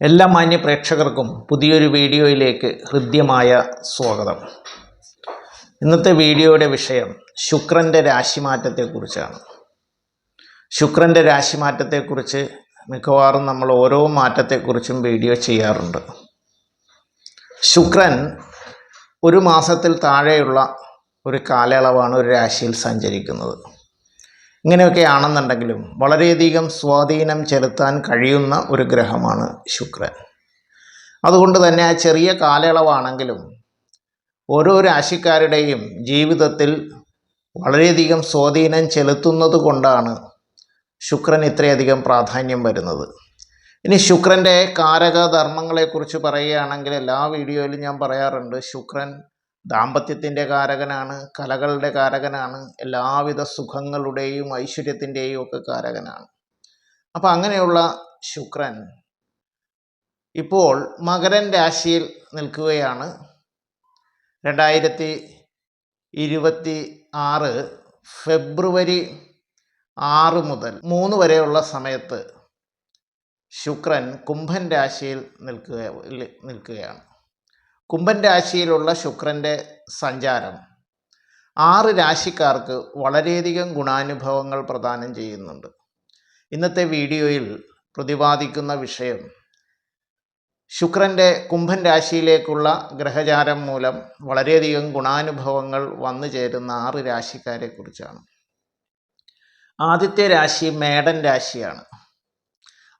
എല്ലാ മാന്യ പ്രേക്ഷകർക്കും പുതിയൊരു വീഡിയോയിലേക്ക് ഹൃദ്യമായ സ്വാഗതം. ഇന്നത്തെ വീഡിയോയുടെ വിഷയം ശുക്രന്റെ രാശിമാറ്റത്തെക്കുറിച്ചാണ്. ശുക്രന്റെ രാശിമാറ്റത്തെക്കുറിച്ച് മിക്കവാറും നമ്മൾ ഓരോ മാറ്റത്തെക്കുറിച്ചും വീഡിയോ ചെയ്യാറുണ്ട്. ശുക്രൻ ഒരു മാസത്തിൽ താഴെയുള്ള ഒരു കാലയളവാണ് ഒരു രാശിയിൽ സഞ്ചരിക്കുന്നത്. ഇങ്ങനെയൊക്കെ ആണെന്നുണ്ടെങ്കിലും വളരെയധികം സ്വാധീനം ചെലുത്താൻ കഴിയുന്ന ഒരു ഗ്രഹമാണ് ശുക്രൻ. അതുകൊണ്ട് തന്നെ ആ ചെറിയ കാലയളവാണെങ്കിലും ഓരോ രാശിക്കാരുടെയും ജീവിതത്തിൽ വളരെയധികം സ്വാധീനം ചെലുത്തുന്നത് കൊണ്ടാണ് ശുക്രൻ ഇത്രയധികം പ്രാധാന്യം വരുന്നത്. ഇനി ശുക്രന്റെ കാരകധർമ്മങ്ങളെക്കുറിച്ച് പറയുകയാണെങ്കിൽ എല്ലാ വീഡിയോയിലും ഞാൻ പറയാറുണ്ട് ശുക്രൻ ദാമ്പത്യത്തിന്റെ കാരകനാണ് കലകളുടെ കാരകനാണ് എല്ലാവിധ സുഖങ്ങളുടെയും ഐശ്വര്യത്തിന്റെയും ഒക്കെ കാരകനാണ്. അപ്പം അങ്ങനെയുള്ള ശുക്രൻ ഇപ്പോൾ മകരൻ രാശിയിൽ നിൽക്കുകയാണ്. രണ്ടായിരത്തി ഇരുപത്തി ആറ് ഫെബ്രുവരി ആറ് മുതൽ മൂന്ന് വരെയുള്ള സമയത്ത് ശുക്രൻ കുംഭൻ രാശിയിൽ നിൽക്കുക നിൽക്കുകയാണ്. കുംഭൻ രാശിയിലുള്ള ശുക്രന്റെ സഞ്ചാരം. ആറ് രാശിക്കാർക്ക് വളരെയധികം ഗുണാനുഭവങ്ങൾ പ്രദാനം ചെയ്യുന്നുണ്ട്. ഇന്നത്തെ വീഡിയോയിൽ പ്രതിപാദിക്കുന്ന വിഷയം ശുക്രന്റെ കുംഭൻ രാശിയിലേക്കുള്ള ഗ്രഹചാരം മൂലം വളരെയധികം ഗുണാനുഭവങ്ങൾ വന്നു ചേരുന്ന ആറ് രാശിക്കാരെക്കുറിച്ചാണ് ആദ്യത്തെ രാശി മേടൻ രാശിയാണ്.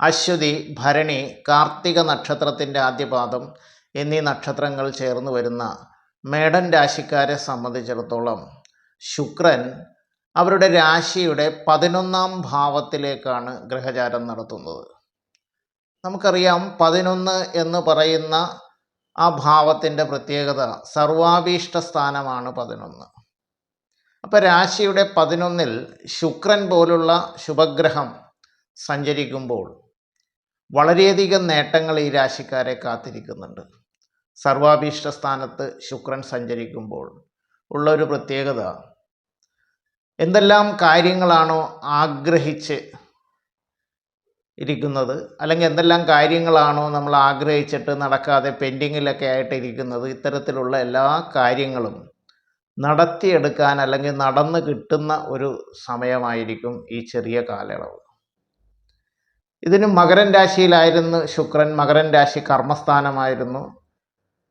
അശ്വതി ഭരണി കാർത്തിക നക്ഷത്രത്തിന്റെ ആദ്യപാദം എന്നീ നക്ഷത്രങ്ങൾ ചേർന്ന് വരുന്ന മേടൻ രാശിക്കാരെ സംബന്ധിച്ചിടത്തോളം ശുക്രൻ അവരുടെ രാശിയുടെ പതിനൊന്നാം ഭാവത്തിലേക്കാണ് ഗ്രഹചാരം നടത്തുന്നത്. നമുക്കറിയാം പതിനൊന്ന് എന്ന് പറയുന്ന ആ ഭാവത്തിന്റെ പ്രത്യേകത സർവാഭീഷ്ട സ്ഥാനമാണ് പതിനൊന്ന്. അപ്പോൾ രാശിയുടെ പതിനൊന്നിൽ ശുക്രൻ പോലുള്ള ശുഭഗ്രഹം സഞ്ചരിക്കുമ്പോൾ വളരെയധികം നേട്ടങ്ങൾ ഈ രാശിക്കാരെ കാത്തിരിക്കുന്നുണ്ട്. സർവാഭീഷ്ട സ്ഥാനത്ത് ശുക്രൻ സഞ്ചരിക്കുമ്പോൾ ഉള്ളൊരു പ്രത്യേകത. എന്തെല്ലാം കാര്യങ്ങളാണോ ആഗ്രഹിച്ച് ഇരിക്കുന്നത് അല്ലെങ്കിൽ എന്തെല്ലാം കാര്യങ്ങളാണോ നമ്മൾ ആഗ്രഹിച്ചിട്ട് നടക്കാതെ പെൻഡിങ്ങിലൊക്കെ ആയിട്ട് ഇരിക്കുന്നത് ഇത്തരത്തിലുള്ള എല്ലാ കാര്യങ്ങളും നടത്തിയെടുക്കാൻ അല്ലെങ്കിൽ നടന്ന് കിട്ടുന്ന ഒരു സമയമായിരിക്കും ഈ ചെറിയ കാലയളവ്. ഇതിന് മകരൻ രാശിയിലായിരുന്നു ശുക്രൻ. മകരൻ രാശി കർമ്മസ്ഥാനമായിരുന്നു.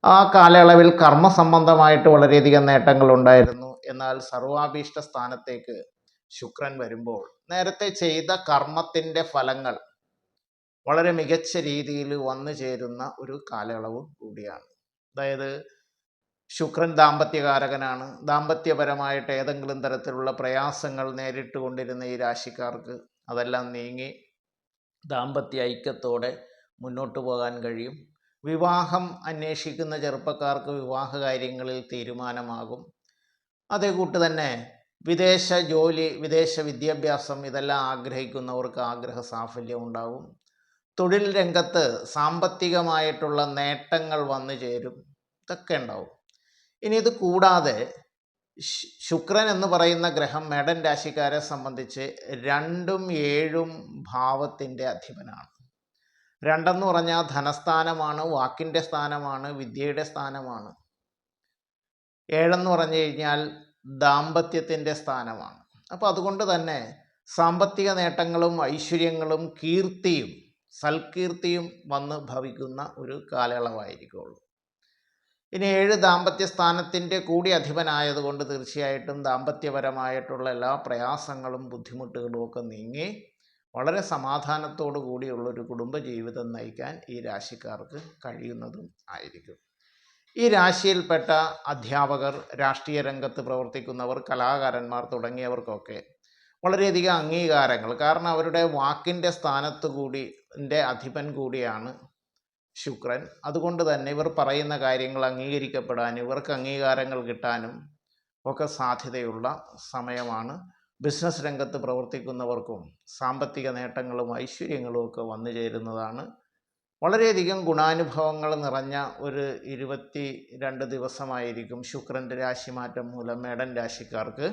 ആ കാലയളവിൽ കർമ്മസംബന്ധമായിട്ട് വളരെയധികം നേട്ടങ്ങൾ ഉണ്ടായിരുന്നു. എന്നാൽ സർവാഭീഷ്ട സ്ഥാനത്തേക്ക് ശുക്രൻ വരുമ്പോൾ നേരത്തെ ചെയ്ത കർമ്മത്തിന്റെ ഫലങ്ങൾ വളരെ മികച്ച രീതിയിൽ വന്നു ചേരുന്ന ഒരു കാലയളവ് കൂടിയാണ്. അതായത് ശുക്രൻ ദാമ്പത്യകാരകനാണ്. ദാമ്പത്യപരമായിട്ട് ഏതെങ്കിലും തരത്തിലുള്ള പ്രയാസങ്ങൾ നേരിട്ട് കൊണ്ടിരുന്ന ഈ രാശിക്കാർക്ക് അതെല്ലാം നീങ്ങി ദാമ്പത്യ ഐക്യത്തോടെ മുന്നോട്ട് പോകാൻ കഴിയും. വിവാഹം അന്വേഷിക്കുന്ന ചെറുപ്പക്കാർക്ക് വിവാഹ കാര്യങ്ങളിൽ തീരുമാനമാകും. അതേ കൂട്ട് തന്നെ വിദേശ ജോലി വിദേശ വിദ്യാഭ്യാസം ഇതെല്ലാം ആഗ്രഹിക്കുന്നവർക്ക് ആഗ്രഹ സാഫല്യം ഉണ്ടാകും. തൊഴിൽ രംഗത്ത് സാമ്പത്തികമായിട്ടുള്ള നേട്ടങ്ങൾ വന്നു ചേരും. ഇതൊക്കെ ഉണ്ടാവും. ഇനി ഇത് കൂടാതെ ശുക്രൻ എന്ന് പറയുന്ന ഗ്രഹം മേടൻ രാശിക്കാരെ സംബന്ധിച്ച് രണ്ടും ഏഴും ഭാവത്തിന്റെ അധിപനാണ്. രണ്ടെന്ന് പറഞ്ഞാൽ ധനസ്ഥാനമാണ് വാക്കിന്റെ സ്ഥാനമാണ് വിദ്യയുടെ സ്ഥാനമാണ്. ഏഴെന്ന് പറഞ്ഞു കഴിഞ്ഞാൽ ദാമ്പത്യത്തിന്റെ സ്ഥാനമാണ്. അപ്പോൾ അതുകൊണ്ട് തന്നെ സാമ്പത്തിക നേട്ടങ്ങളും ഐശ്വര്യങ്ങളും കീർത്തിയും സൽകീർത്തിയും വന്ന് ഭവിക്കുന്ന ഒരു കാലയളവായിരിക്കുള്ളൂ. ഇനി ഏഴ് ദാമ്പത്യ സ്ഥാനത്തിന്റെ കൂടി അധിപനായതുകൊണ്ട് തീർച്ചയായിട്ടും ദാമ്പത്യപരമായിട്ടുള്ള എല്ലാ പ്രയാസങ്ങളും ബുദ്ധിമുട്ടുകളും ഒക്കെ നീങ്ങി വളരെ സമാധാനത്തോടു കൂടിയുള്ളൊരു കുടുംബജീവിതം നയിക്കാൻ ഈ രാശിക്കാർക്ക് കഴിയുന്നതും ആയിരിക്കും. ഈ രാശിയിൽപ്പെട്ട അധ്യാപകർ രാഷ്ട്രീയ രംഗത്ത് പ്രവർത്തിക്കുന്നവർ കലാകാരന്മാർ തുടങ്ങിയവർക്കൊക്കെ വളരെയധികം അംഗീകാരങ്ങൾ. കാരണം അവരുടെ വാക്കിന്റെ സ്ഥാനത്ത് കൂടി അധിപൻ കൂടിയാണ് ശുക്രൻ. അതുകൊണ്ട് തന്നെ ഇവർ പറയുന്ന കാര്യങ്ങൾ അംഗീകരിക്കപ്പെടാനും ഇവർക്ക് അംഗീകാരങ്ങൾ കിട്ടാനും ഒക്കെ സാധ്യതയുള്ള സമയമാണ് ബിസിനസ് രംഗത്ത് പ്രവർത്തിക്കുന്നവർക്കും സാമ്പത്തിക നേട്ടങ്ങളും ഐശ്വര്യങ്ങളും ഒക്കെ വന്നു ചേരുന്നതാണ്. വളരെയധികം ഗുണാനുഭവങ്ങൾ നിറഞ്ഞ ഒരു ഇരുപത്തി രണ്ട് ദിവസമായിരിക്കും ശുക്രന്റെ രാശിമാറ്റം മൂലം മേടൻ രാശിക്കാർക്ക്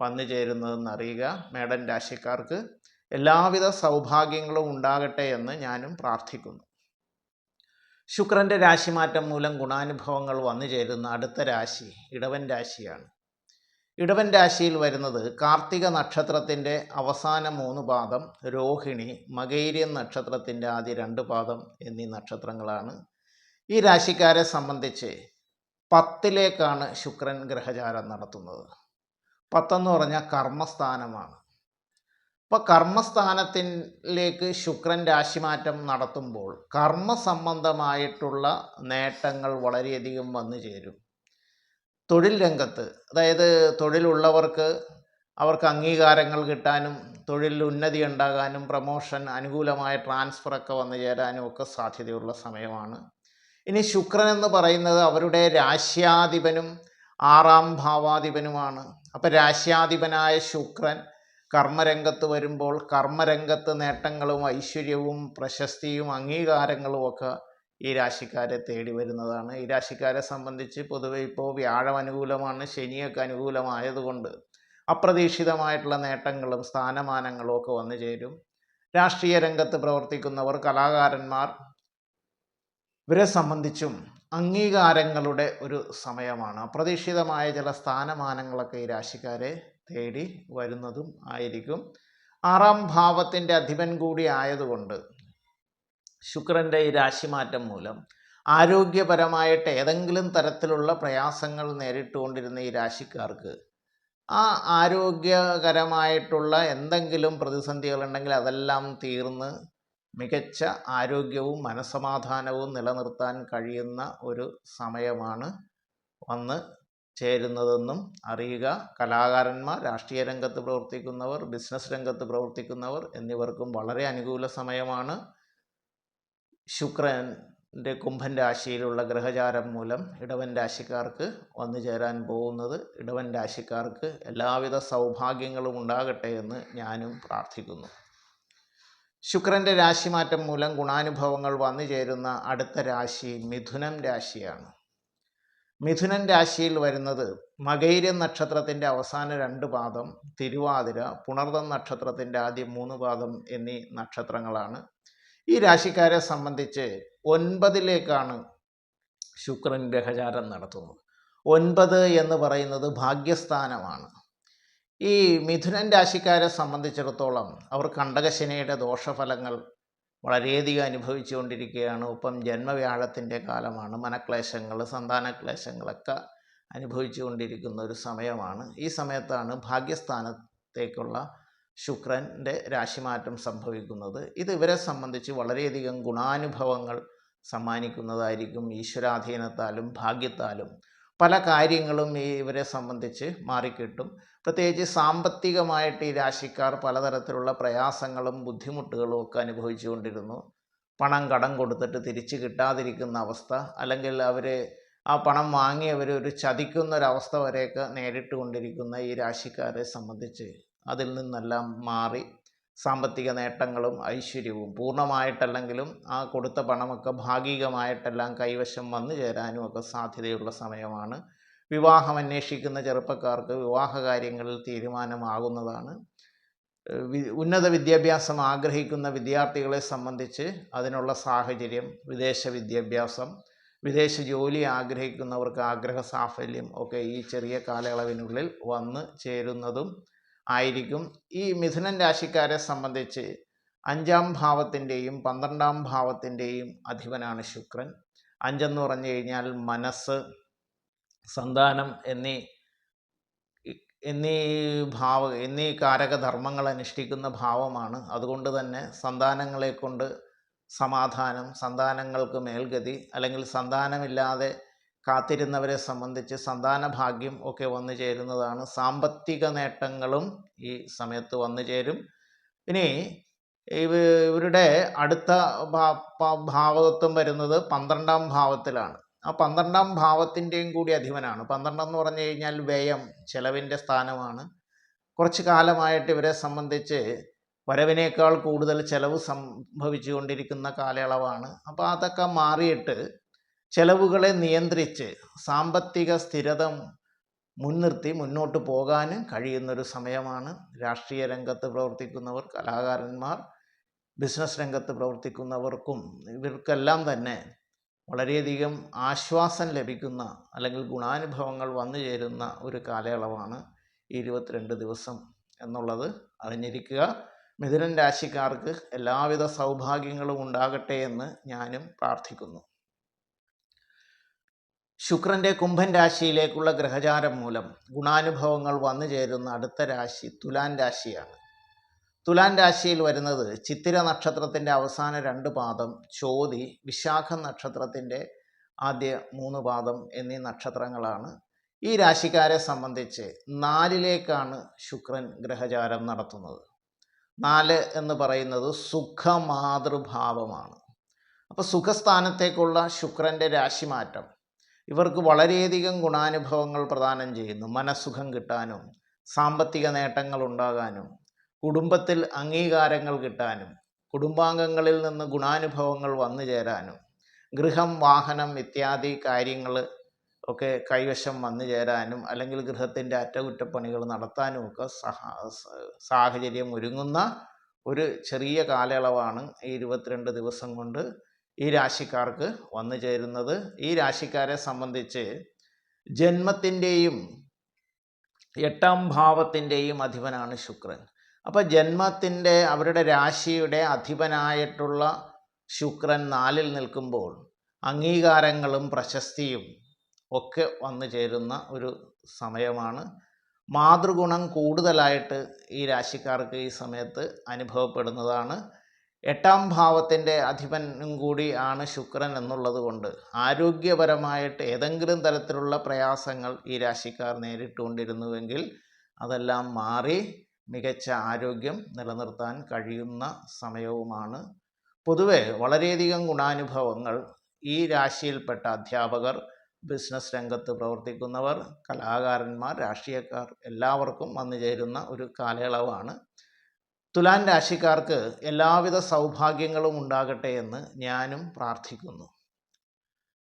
വന്നു ചേരുന്നതെന്ന് അറിയുക. മേടൻ രാശിക്കാർക്ക് എല്ലാവിധ സൗഭാഗ്യങ്ങളും ഉണ്ടാകട്ടെ എന്ന് ഞാനും പ്രാർത്ഥിക്കുന്നു. ശുക്രന്റെ രാശിമാറ്റം മൂലം ഗുണാനുഭവങ്ങൾ വന്നു ചേരുന്ന അടുത്ത രാശി ഇടവൻ രാശിയാണ്. ഇടവൻ രാശിയിൽ വരുന്നത് കാർത്തിക നക്ഷത്രത്തിന്റെ അവസാന മൂന്ന് പാദം രോഹിണി മകൈര്യൻ നക്ഷത്രത്തിന്റെ ആദ്യ രണ്ട് പാദം എന്നീ നക്ഷത്രങ്ങളാണ്. ഈ രാശിക്കാരെ സംബന്ധിച്ച് പത്തിലേക്കാണ് ശുക്രൻ ഗ്രഹചാരം നടത്തുന്നത്. പത്തെന്ന് പറഞ്ഞാൽ കർമ്മസ്ഥാനമാണ്. അപ്പോൾ കർമ്മസ്ഥാനത്തിലേക്ക് ശുക്രൻ രാശിമാറ്റം നടത്തുമ്പോൾ കർമ്മ സംബന്ധമായിട്ടുള്ള നേട്ടങ്ങൾ വളരെയധികം വന്നു ചേരും തൊഴിൽ രംഗത്ത് അതായത് തൊഴിലുള്ളവർക്ക് അവർക്ക് അംഗീകാരങ്ങൾ കിട്ടാനും തൊഴിലിൽ ഉന്നതി ഉണ്ടാകാനും പ്രമോഷൻ അനുകൂലമായ ട്രാൻസ്ഫറൊക്കെ വന്നു ചേരാനും ഒക്കെ സാധ്യതയുള്ള സമയമാണ്. ഇനി ശുക്രൻ എന്ന് പറയുന്നത് അവരുടെ രാശ്യാധിപനും ആറാം ഭാവാധിപനുമാണ്. അപ്പം രാശ്യാധിപനായ ശുക്രൻ കർമ്മരംഗത്ത് വരുമ്പോൾ കർമ്മരംഗത്ത് നേട്ടങ്ങളും ഐശ്വര്യവും പ്രശസ്തിയും അംഗീകാരങ്ങളും ഒക്കെ ഈ രാശിക്കാരെ തേടി വരുന്നതാണ്. ഈ രാശിക്കാരെ സംബന്ധിച്ച് പൊതുവെ ഇപ്പോൾ വ്യാഴം അനുകൂലമാണ് ശനിയൊക്കെ അനുകൂലമായതുകൊണ്ട് അപ്രതീക്ഷിതമായിട്ടുള്ള നേട്ടങ്ങളും സ്ഥാനമാനങ്ങളും ഒക്കെ വന്നു ചേരും. രാഷ്ട്രീയ രംഗത്ത് പ്രവർത്തിക്കുന്നവർ കലാകാരന്മാർ ഇവരെ സംബന്ധിച്ചും അംഗീകാരങ്ങളുടെ ഒരു സമയമാണ്. അപ്രതീക്ഷിതമായ ചില സ്ഥാനമാനങ്ങളൊക്കെ ഈ രാശിക്കാരെ തേടി വരുന്നതും ആയിരിക്കും. ആറാം ഭാവത്തിന്റെ അധിപൻ കൂടി ആയതുകൊണ്ട് ശുക്രന്റെ ഈ രാശിമാറ്റം മൂലം ആരോഗ്യപരമായിട്ട് ഏതെങ്കിലും തരത്തിലുള്ള പ്രയാസങ്ങൾ നേരിട്ടുകൊണ്ടിരുന്ന ഈ രാശിക്കാർക്ക് ആ ആരോഗ്യകരമായിട്ടുള്ള എന്തെങ്കിലും പ്രതിസന്ധികളുണ്ടെങ്കിൽ അതെല്ലാം തീർന്ന് മികച്ച ആരോഗ്യവും മനസമാധാനവും നിലനിർത്താൻ കഴിയുന്ന ഒരു സമയമാണ് വന്ന് ചേരുന്നതെന്നും അറിയുക. കലാകാരന്മാർ രാഷ്ട്രീയ രംഗത്ത് പ്രവർത്തിക്കുന്നവർ ബിസിനസ് രംഗത്ത് പ്രവർത്തിക്കുന്നവർ എന്നിവർക്കും വളരെ അനുകൂല സമയമാണ്. ശുക്രന്റെ കുംഭൻ രാശിയിലുള്ള ഗ്രഹചാരം മൂലം ഇടവൻ രാശിക്കാർക്ക് വന്നു ചേരാൻ പോകുന്നത് ഇടവൻ രാശിക്കാർക്ക് എല്ലാവിധ സൗഭാഗ്യങ്ങളും ഉണ്ടാകട്ടെ എന്ന് ഞാനും പ്രാർത്ഥിക്കുന്നു. ശുക്രന്റെ രാശിമാറ്റം മൂലം ഗുണാനുഭവങ്ങൾ വന്നു ചേരുന്ന അടുത്ത രാശി മിഥുനം രാശിയാണ്. മിഥുനൻ രാശിയിൽ വരുന്നത് മകൈര്യം നക്ഷത്രത്തിന്റെ അവസാന രണ്ട് പാദം തിരുവാതിര പുണർദം നക്ഷത്രത്തിന്റെ ആദ്യം മൂന്ന് പാദം എന്നീ നക്ഷത്രങ്ങളാണ്. ഈ രാശിക്കാരെ സംബന്ധിച്ച് ഒൻപതിലേക്കാണ് ശുക്രൻ ഗ്രഹചാരം നടത്തുന്നത്. ഒൻപത് എന്ന് പറയുന്നത് ഭാഗ്യസ്ഥാനമാണ്. ഈ മിഥുനൻ രാശിക്കാരെ സംബന്ധിച്ചിടത്തോളം അവർ കണ്ടകശനിയുടെ ദോഷഫലങ്ങൾ വളരെയധികം അനുഭവിച്ചുകൊണ്ടിരിക്കുകയാണ് ഒപ്പം ജന്മവ്യാഴത്തിന്റെ കാലമാണ്. മനക്ലേശങ്ങൾ സന്താനക്ലേശങ്ങളൊക്കെ അനുഭവിച്ചുകൊണ്ടിരിക്കുന്ന ഒരു സമയമാണ്. ഈ സമയത്താണ് ഭാഗ്യസ്ഥാനത്തേക്കുള്ള ശുക്രന്റെ രാശിമാറ്റം സംഭവിക്കുന്നത്. ഇത് ഇവരെ സംബന്ധിച്ച് വളരെയധികം ഗുണാനുഭവങ്ങൾ സമ്മാനിക്കുന്നതായിരിക്കും ഈശ്വരാധീനത്താലും ഭാഗ്യത്താലും. പല കാര്യങ്ങളും ഈ ഇവരെ സംബന്ധിച്ച് മാറിക്കിട്ടും. പ്രത്യേകിച്ച് സാമ്പത്തികമായിട്ട് ഈ രാശിക്കാർ പലതരത്തിലുള്ള പ്രയാസങ്ങളും ബുദ്ധിമുട്ടുകളും ഒക്കെ അനുഭവിച്ചുകൊണ്ടിരുന്നു പണം കടം കൊടുത്തിട്ട് തിരിച്ചു കിട്ടാതിരിക്കുന്ന അവസ്ഥ അല്ലെങ്കിൽ അവർ ആ പണം വാങ്ങിയവർ ഒരു ചതിക്കുന്നൊരവസ്ഥ വരെയൊക്കെ നേരിട്ട് കൊണ്ടിരിക്കുന്ന ഈ രാശിക്കാരെ സംബന്ധിച്ച് അതിൽ നിന്നെല്ലാം മാറി സാമ്പത്തിക നേട്ടങ്ങളും ഐശ്വര്യവും പൂർണമായിട്ടല്ലെങ്കിലും ആ കൊടുത്ത പണമൊക്കെ ഭാഗികമായിട്ടെല്ലാം കൈവശം വന്നു ചേരാനും ഒക്കെ സാധ്യതയുള്ള സമയമാണ്. വിവാഹം അന്വേഷിക്കുന്ന ചെറുപ്പക്കാർക്ക് വിവാഹ കാര്യങ്ങളിൽ തീരുമാനമാകുന്നതാണ്. ഉന്നത വിദ്യാഭ്യാസം ആഗ്രഹിക്കുന്ന വിദ്യാർത്ഥികളെ സംബന്ധിച്ച് അതിനുള്ള സാഹചര്യം വിദേശ വിദ്യാഭ്യാസം വിദേശ ജോലി ആഗ്രഹിക്കുന്നവർക്ക് ആഗ്രഹ സാഫല്യം ഒക്കെ ഈ ചെറിയ കാലയളവിനുള്ളിൽ വന്ന് ചേരുന്നതും ആയിരിക്കും. ഈ മിഥുനൻ രാശിക്കാരെ സംബന്ധിച്ച് അഞ്ചാം ഭാവത്തിന്റെയും പന്ത്രണ്ടാം ഭാവത്തിന്റെയും അധിപനാണ് ശുക്രൻ. അഞ്ചെന്ന് പറഞ്ഞു കഴിഞ്ഞാൽ മനസ്സ് സന്താനം എന്നീ എന്നീ ഭാവ എന്നീ കാരകധർമ്മങ്ങൾ അനുഷ്ഠിക്കുന്ന ഭാവമാണ്. അതുകൊണ്ട് തന്നെ സന്താനങ്ങളെ കൊണ്ട് സമാധാനം സന്താനങ്ങൾക്ക് മേൽഗതി അല്ലെങ്കിൽ സന്താനമില്ലാതെ കാത്തിരുന്നവരെ സംബന്ധിച്ച് സന്താന ഭാഗ്യം ഒക്കെ വന്നു ചേരുന്നതാണ്. സാമ്പത്തിക നേട്ടങ്ങളും ഈ സമയത്ത് വന്നു ചേരും. ഇനി ഇവ ഇവരുടെ അടുത്ത ഭാവതത്വം വരുന്നത് പന്ത്രണ്ടാം ഭാവത്തിലാണ്. ആ പന്ത്രണ്ടാം ഭാവത്തിന്റെയും കൂടി അധിപനാണ്. പന്ത്രണ്ട് എന്ന് പറഞ്ഞു കഴിഞ്ഞാൽ വ്യയം ചെലവിന്റെ സ്ഥാനമാണ്. കുറച്ച് കാലമായിട്ട് ഇവരെ സംബന്ധിച്ച് വരവിനേക്കാൾ കൂടുതൽ ചെലവ് സംഭവിച്ചുകൊണ്ടിരിക്കുന്ന കാലയളവാണ്. അപ്പോൾ അതൊക്കെ മാറിയിട്ട് ചെലവുകളെ നിയന്ത്രിച്ച് സാമ്പത്തിക സ്ഥിരത മുൻനിർത്തി മുന്നോട്ട് പോകാനും കഴിയുന്നൊരു സമയമാണ് രാഷ്ട്രീയ രംഗത്ത് പ്രവർത്തിക്കുന്നവർ കലാകാരന്മാർ ബിസിനസ് രംഗത്ത് പ്രവർത്തിക്കുന്നവർക്കും ഇവർക്കെല്ലാം തന്നെ വളരെയധികം ആശ്വാസം ലഭിക്കുന്ന അല്ലെങ്കിൽ ഗുണാനുഭവങ്ങൾ വന്നു ചേരുന്ന ഒരു കാലയളവാണ് ഈ ഇരുപത്തിരണ്ട് ദിവസം എന്നുള്ളത്. അറിഞ്ഞിരിക്കുക മിഥുനൻ രാശിക്കാർക്ക് എല്ലാവിധ സൗഭാഗ്യങ്ങളും ഉണ്ടാകട്ടെ എന്ന് ഞാനും പ്രാർത്ഥിക്കുന്നു. ശുക്രന്റെ കുംഭൻ രാശിയിലേക്കുള്ള ഗ്രഹചാരം മൂലം ഗുണാനുഭവങ്ങൾ വന്നു ചേരുന്ന അടുത്ത രാശി തുലാൻ രാശിയാണ്. തുലാൻ രാശിയിൽ വരുന്നത് ചിത്തിര നക്ഷത്രത്തിന്റെ അവസാന രണ്ട് പാദം ചോതി വിശാഖ നക്ഷത്രത്തിന്റെ ആദ്യ മൂന്ന് പാദം എന്നീ നക്ഷത്രങ്ങളാണ്. ഈ രാശിക്കാരെ സംബന്ധിച്ച് നാലിലേക്കാണ് ശുക്രൻ ഗ്രഹചാരം നടത്തുന്നത്. നാല് എന്ന് പറയുന്നത് സുഖമാതൃഭാവമാണ്. അപ്പോൾ സുഖസ്ഥാനത്തേക്കുള്ള ശുക്രന്റെ രാശിമാറ്റം ഇവർക്ക് വളരെയധികം ഗുണാനുഭവങ്ങൾ പ്രദാനം ചെയ്യുന്നു. മനസ്സുഖം കിട്ടാനും സാമ്പത്തിക നേട്ടങ്ങൾ ഉണ്ടാകാനും കുടുംബത്തിൽ അംഗീകാരങ്ങൾ കിട്ടാനും കുടുംബാംഗങ്ങളിൽ നിന്ന് ഗുണാനുഭവങ്ങൾ വന്നു ചേരാനും ഗൃഹം വാഹനം ഇത്യാദി കാര്യങ്ങൾ ഒക്കെ കൈവശം വന്നു ചേരാനും അല്ലെങ്കിൽ ഗൃഹത്തിന്റെ അറ്റകുറ്റപ്പണികൾ നടത്താനും ഒക്കെ സഹാ സാഹചര്യം ഒരുങ്ങുന്ന ഒരു ചെറിയ കാലയളവാണ് ഈ ഇരുപത്തിരണ്ട് ദിവസം കൊണ്ട് ഈ രാശിക്കാർക്ക് വന്നു ചേരുന്നത്. ഈ രാശിക്കാരെ സംബന്ധിച്ച് ജന്മത്തിന്റെയും എട്ടാം ഭാവത്തിന്റെയും അധിപനാണ് ശുക്രൻ. അപ്പോൾ ജന്മത്തിന്റെ അവരുടെ രാശിയുടെ അധിപനായിട്ടുള്ള ശുക്രൻ നാലിൽ നിൽക്കുമ്പോൾ അംഗീകാരങ്ങളും പ്രശസ്തിയും ഒക്കെ വന്നു ചേരുന്ന ഒരു സമയമാണ്. മാതൃഗുണം കൂടുതലായിട്ട് ഈ രാശിക്കാർക്ക് ഈ സമയത്ത് അനുഭവപ്പെടുന്നതാണ്. എട്ടാം ഭാവത്തിന്റെ അധിപനും കൂടി ആണ് ശുക്രൻ എന്നുള്ളത് കൊണ്ട് ആരോഗ്യപരമായിട്ട് ഏതെങ്കിലും തരത്തിലുള്ള പ്രയാസങ്ങൾ ഈ രാശിക്കാർ നേരിട്ടുകൊണ്ടിരുന്നുവെങ്കിൽ അതെല്ലാം മാറി മികച്ച ആരോഗ്യം നിലനിർത്താൻ കഴിയുന്ന സമയവുമാണ്. പൊതുവെ വളരെയധികം ഗുണാനുഭവങ്ങൾ ഈ രാശിയിൽപ്പെട്ട അധ്യാപകർ ബിസിനസ് രംഗത്ത് പ്രവർത്തിക്കുന്നവർ കലാകാരന്മാർ രാഷ്ട്രീയക്കാർ എല്ലാവർക്കും വന്നു ചേരുന്ന ഒരു കാലയളവാണ്. തുലാൻ രാശിക്കാർക്ക് എല്ലാവിധ സൗഭാഗ്യങ്ങളും ഉണ്ടാകട്ടെ എന്ന് ഞാനും പ്രാർത്ഥിക്കുന്നു.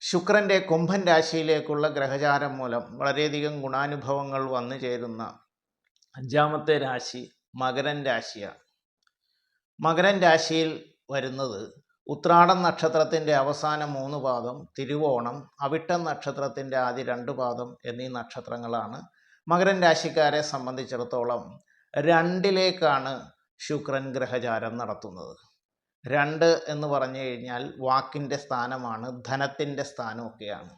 ശുക്രന്റെ കുംഭൻ രാശിയിലേക്കുള്ള ഗ്രഹചാരം മൂലം വളരെയധികം ഗുണാനുഭവങ്ങൾ വന്നു ചേരുന്ന അഞ്ചാമത്തെ രാശി മകരൻ രാശിയാണ്. മകരൻ രാശിയിൽ വരുന്നത് ഉത്രാടം നക്ഷത്രത്തിന്റെ അവസാന മൂന്ന് പാദം തിരുവോണം അവിട്ടം നക്ഷത്രത്തിന്റെ ആദ്യ രണ്ട് പാദം എന്നീ നക്ഷത്രങ്ങളാണ് മകരൻ രാശിക്കാരെ സംബന്ധിച്ചിടത്തോളം രണ്ടിലേക്കാണ് ശുക്രൻ ഗ്രഹചാരം നടത്തുന്നത്. രണ്ട് എന്ന് പറഞ്ഞു കഴിഞ്ഞാൽ വാക്കിന്റെ സ്ഥാനമാണ് ധനത്തിന്റെ സ്ഥാനമൊക്കെയാണ്.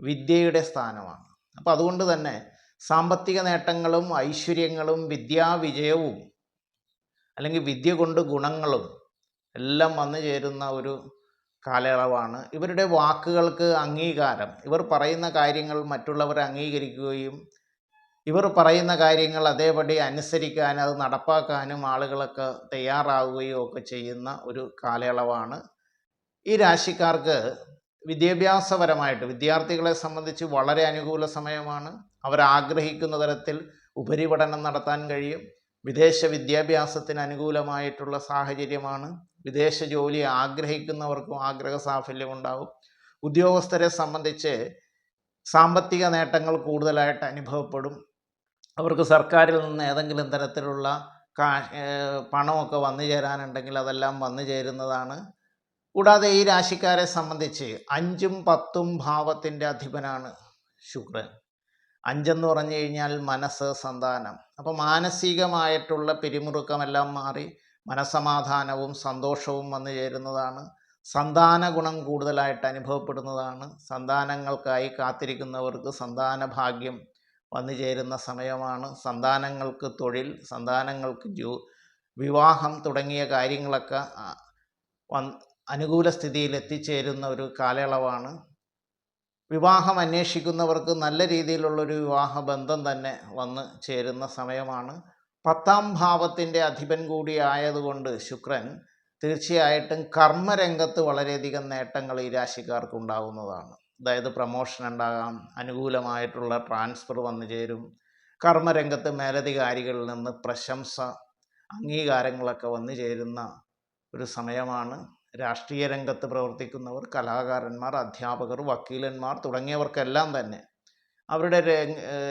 വിദ്യയുടെ സ്ഥാനമാണ്. അപ്പോൾ അതുകൊണ്ട് തന്നെ സാമ്പത്തിക നേട്ടങ്ങളും ഐശ്വര്യങ്ങളും വിദ്യാവിജയവും അല്ലെങ്കിൽ വിദ്യ കൊണ്ട് ഗുണങ്ങളും എല്ലാം വന്നു ചേരുന്ന ഒരു കാലയളവാണ്. ഇവരുടെ വാക്കുകൾക്ക് അംഗീകാരം. ഇവർ പറയുന്ന കാര്യങ്ങൾ മറ്റുള്ളവർ അംഗീകരിക്കുകയും ഇവർ പറയുന്ന കാര്യങ്ങൾ അതേപടി അനുസരിക്കാനും അത് നടപ്പാക്കാനും ആളുകളൊക്കെ തയ്യാറാവുകയും ഒക്കെ ചെയ്യുന്ന ഒരു കാലയളവാണ്. ഈ രാശിക്കാർക്ക് വിദ്യാഭ്യാസപരമായിട്ട് വിദ്യാർത്ഥികളെ സംബന്ധിച്ച് വളരെ അനുകൂല സമയമാണ്. അവർ ആഗ്രഹിക്കുന്ന തരത്തിൽ ഉപരിപഠനം നടത്താൻ കഴിയും. വിദേശ വിദ്യാഭ്യാസത്തിന് അനുകൂലമായിട്ടുള്ള സാഹചര്യമാണ്. വിദേശ ജോലി ആഗ്രഹിക്കുന്നവർക്കും ആഗ്രഹ സാഫല്യം ഉണ്ടാവും. ഉദ്യോഗസ്ഥരെ സംബന്ധിച്ച് സാമ്പത്തിക നേട്ടങ്ങൾ കൂടുതലായിട്ട് അനുഭവപ്പെടും. അവർക്ക് സർക്കാരിൽ നിന്ന് ഏതെങ്കിലും തരത്തിലുള്ള കാ പണമൊക്കെ വന്നു ചേരാനുണ്ടെങ്കിൽ അതെല്ലാം വന്നു ചേരുന്നതാണ്. കൂടാതെ ഈ രാശിക്കാരെ സംബന്ധിച്ച് അഞ്ചും പത്തും ഭാവത്തിന്റെ അധിപനാണ് ശുക്രൻ. അഞ്ചെന്ന് പറഞ്ഞു കഴിഞ്ഞാൽ മനസ്സ് സന്താനം. അപ്പോൾ മാനസികമായിട്ടുള്ള പിരിമുറുക്കമെല്ലാം മാറി മനസമാധാനവും സന്തോഷവും വന്നു ചേരുന്നതാണ്. സന്താന ഗുണം കൂടുതലായിട്ട് അനുഭവപ്പെടുന്നതാണ്. സന്താനങ്ങൾക്കായി കാത്തിരിക്കുന്നവർക്ക് സന്താന ഭാഗ്യം വന്നു ചേരുന്ന സമയമാണ്. സന്താനങ്ങൾക്ക് തൊഴിൽ സന്താനങ്ങൾക്ക് ജോ വിവാഹം തുടങ്ങിയ കാര്യങ്ങളൊക്കെ അനുകൂല സ്ഥിതിയിൽ എത്തിച്ചേരുന്ന ഒരു കാലയളവാണ്. വിവാഹം അന്വേഷിക്കുന്നവർക്ക് നല്ല രീതിയിലുള്ളൊരു വിവാഹ ബന്ധം തന്നെ വന്ന് ചേരുന്ന സമയമാണ്. പത്താം ഭാവത്തിന്റെ അധിപൻ കൂടി ആയതുകൊണ്ട് ശുക്രൻ തീർച്ചയായിട്ടും കർമ്മരംഗത്ത് വളരെയധികം നേട്ടങ്ങൾ ഈ രാശിക്കാർക്ക് ഉണ്ടാകുന്നതാണ് അതായത് പ്രമോഷൻ ഉണ്ടാകാം അനുകൂലമായിട്ടുള്ള ട്രാൻസ്ഫർ വന്നു ചേരും കർമ്മരംഗത്ത് മേലധികാരികളിൽ നിന്ന് പ്രശംസ അംഗീകാരങ്ങളൊക്കെ വന്നു ചേരുന്ന ഒരു സമയമാണ്. രാഷ്ട്രീയ രംഗത്ത് പ്രവർത്തിക്കുന്നവർ കലാകാരന്മാർ അധ്യാപകർ വക്കീലന്മാർ തുടങ്ങിയവർക്കെല്ലാം തന്നെ അവരുടെ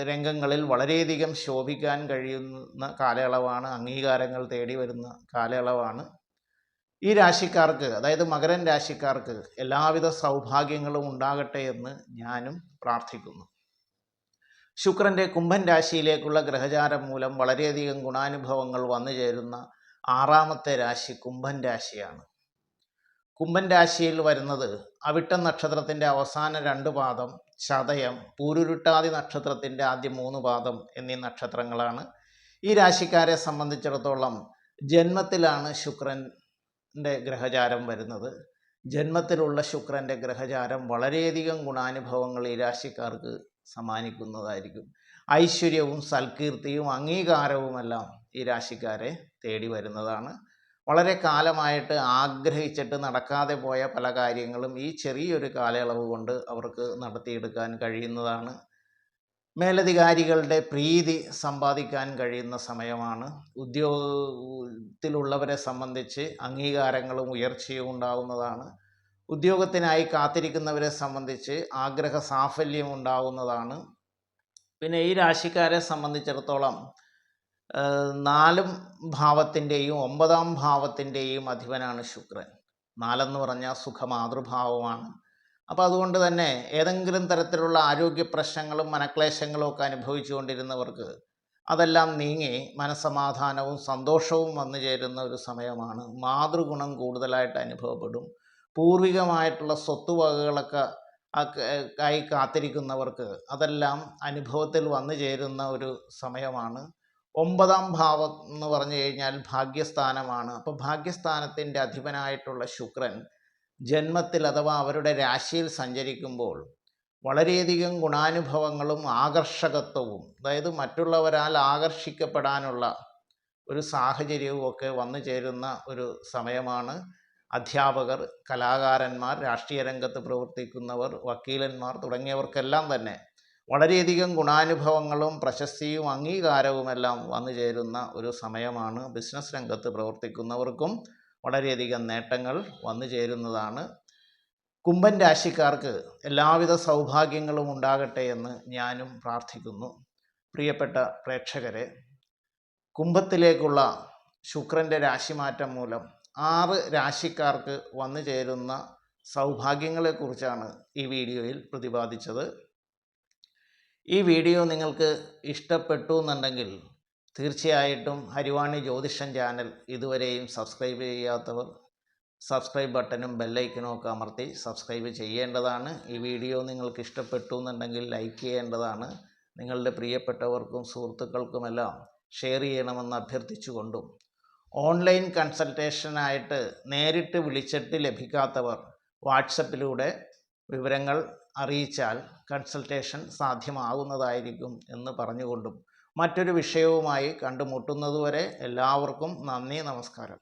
രംഗങ്ങളിൽ വളരെയധികം ശോഭിക്കാൻ കഴിയുന്ന കാലയളവാണ് അംഗീകാരങ്ങൾ തേടി വരുന്ന കാലയളവാണ്. ഈ രാശിക്കാർക്ക് അതായത് മകരൻ രാശിക്കാർക്ക് എല്ലാവിധ സൗഭാഗ്യങ്ങളും ഉണ്ടാകട്ടെ എന്ന് ഞാനും പ്രാർത്ഥിക്കുന്നു. ശുക്രന്റെ കുംഭൻ രാശിയിലേക്കുള്ള ഗ്രഹചാരം മൂലം വളരെയധികം ഗുണാനുഭവങ്ങൾ വന്നു ചേരുന്ന ആറാമത്തെ രാശി കുംഭൻ രാശിയാണ്. കുംഭൻ രാശിയിൽ വരുന്നത് അവിട്ടം നക്ഷത്രത്തിന്റെ അവസാന രണ്ട് പാദം ചതയം പൂരുരുട്ടാതി നക്ഷത്രത്തിന്റെ ആദ്യ മൂന്ന് പാദം എന്നീ നക്ഷത്രങ്ങളാണ് ഈ രാശിക്കാരെ സംബന്ധിച്ചിടത്തോളം ജന്മത്തിലാണ് ശുക്രന്റെ ഗ്രഹചാരം വരുന്നത്. ജന്മത്തിലുള്ള ശുക്രന്റെ ഗ്രഹചാരം വളരെയധികം ഗുണാനുഭവങ്ങൾ ഈ രാശിക്കാർക്ക് സമ്മാനിക്കുന്നതായിരിക്കും. ഐശ്വര്യവും സൽകീർത്തിയും അംഗീകാരവുമെല്ലാം ഈ രാശിക്കാരെ തേടി വരുന്നതാണ്. വളരെ കാലമായിട്ട് ആഗ്രഹിച്ചിട്ട് നടക്കാതെ പോയ പല കാര്യങ്ങളും ഈ ചെറിയൊരു കാലയളവ് കൊണ്ട് അവർക്ക് നടത്തിയെടുക്കാൻ കഴിയുന്നതാണ്. മേലധികാരികളുടെ പ്രീതി സമ്പാദിക്കാൻ കഴിയുന്ന സമയമാണ്. ഉദ്യോഗത്തിലുള്ളവരെ സംബന്ധിച്ച് അംഗീകാരങ്ങളും ഉയർച്ചയും ഉണ്ടാകുന്നതാണ് ഉദ്യോഗത്തിനായി കാത്തിരിക്കുന്നവരെ സംബന്ധിച്ച് ആഗ്രഹ സാഫല്യം ഉണ്ടാകുന്നതാണ് പിന്നെ ഈ രാശിക്കാരെ സംബന്ധിച്ചിടത്തോളം നാലും ഭാവത്തിന്റെയും ഒമ്പതാം ഭാവത്തിന്റെയും അധിപനാണ് ശുക്രൻ. നാലെന്ന് പറഞ്ഞാൽ സുഖമാതൃഭാവമാണ്. അപ്പോൾ അതുകൊണ്ട് തന്നെ ഏതെങ്കിലും തരത്തിലുള്ള ആരോഗ്യ പ്രശ്നങ്ങളും മനക്ലേശങ്ങളും ഒക്കെ അനുഭവിച്ചുകൊണ്ടിരുന്നവർക്ക് അതെല്ലാം നീങ്ങി മനസമാധാനവും സന്തോഷവും വന്നു ചേരുന്ന ഒരു സമയമാണ്. മാതൃഗുണം കൂടുതലായിട്ട് അനുഭവപ്പെടും. പൂർവികമായിട്ടുള്ള സ്വത്തുവകകളൊക്കെ ആയി കാത്തിരിക്കുന്നവർക്ക് അതെല്ലാം അനുഭവത്തിൽ വന്നു ചേരുന്ന ഒരു സമയമാണ്. ഒമ്പതാം ഭാവം എന്ന് പറഞ്ഞു കഴിഞ്ഞാൽ ഭാഗ്യസ്ഥാനമാണ്. അപ്പോൾ ഭാഗ്യസ്ഥാനത്തിന്റെ അധിപനായിട്ടുള്ള ശുക്രൻ ജന്മത്തിൽ അഥവാ അവരുടെ രാശിയിൽ സഞ്ചരിക്കുമ്പോൾ വളരെയധികം ഗുണാനുഭവങ്ങളും ആകർഷകത്വവും അതായത് മറ്റുള്ളവരാൽ ആകർഷിക്കപ്പെടാനുള്ള ഒരു സാഹചര്യവും ഒക്കെ വന്നു ചേരുന്ന ഒരു സമയമാണ്. അധ്യാപകർ കലാകാരന്മാർ രാഷ്ട്രീയ രംഗത്ത് പ്രവർത്തിക്കുന്നവർ വക്കീലന്മാർ തുടങ്ങിയവർക്കെല്ലാം തന്നെ വളരെയധികം ഗുണാനുഭവങ്ങളും പ്രശസ്തിയും അംഗീകാരവുമെല്ലാം വന്നു ചേരുന്ന ഒരു സമയമാണ് ബിസിനസ് രംഗത്ത് പ്രവർത്തിക്കുന്നവർക്കും വളരെയധികം നേട്ടങ്ങൾ വന്നു ചേരുന്നതാണ്. കുംഭൻ രാശിക്കാർക്ക് എല്ലാവിധ സൗഭാഗ്യങ്ങളും ഉണ്ടാകട്ടെ എന്ന് ഞാനും പ്രാർത്ഥിക്കുന്നു. പ്രിയപ്പെട്ട പ്രേക്ഷകരെ കുംഭത്തിലേക്കുള്ള ശുക്രന്റെ രാശിമാറ്റം മൂലം ആറ് രാശിക്കാർക്ക് വന്നു ചേരുന്ന സൗഭാഗ്യങ്ങളെക്കുറിച്ചാണ് ഈ വീഡിയോയിൽ പ്രതിപാദിച്ചത്. ഈ വീഡിയോ നിങ്ങൾക്ക് ഇഷ്ടപ്പെട്ടു എന്നുണ്ടെങ്കിൽ തീർച്ചയായിട്ടും ഹരിവാണി ജ്യോതിഷൻ ചാനൽ ഇതുവരെയും സബ്സ്ക്രൈബ് ചെയ്യാത്തവർ സബ്സ്ക്രൈബ് ബട്ടനും ബെല്ലൈക്കനും ഒക്കെ അമർത്തി സബ്സ്ക്രൈബ് ചെയ്യേണ്ടതാണ്. ഈ വീഡിയോ നിങ്ങൾക്ക് ഇഷ്ടപ്പെട്ടു എന്നുണ്ടെങ്കിൽ ലൈക്ക് ചെയ്യേണ്ടതാണ്. നിങ്ങളുടെ പ്രിയപ്പെട്ടവർക്കും സുഹൃത്തുക്കൾക്കുമെല്ലാം ഷെയർ ചെയ്യണമെന്ന് അഭ്യർത്ഥിച്ചുകൊണ്ടും ഓൺലൈൻ കൺസൾട്ടേഷനായിട്ട് നേരിട്ട് വിളിച്ചിട്ട് ലഭിക്കാത്തവർ വാട്സപ്പിലൂടെ വിവരങ്ങൾ അറിയിച്ചാൽ കൺസൾട്ടേഷൻ സാധ്യമാകുന്നതായിരിക്കും എന്ന് പറഞ്ഞുകൊണ്ടും മറ്റൊരു വിഷയവുമായി കണ്ടുമുട്ടുന്നതുവരെ എല്ലാവർക്കും നന്ദി നമസ്കാരം.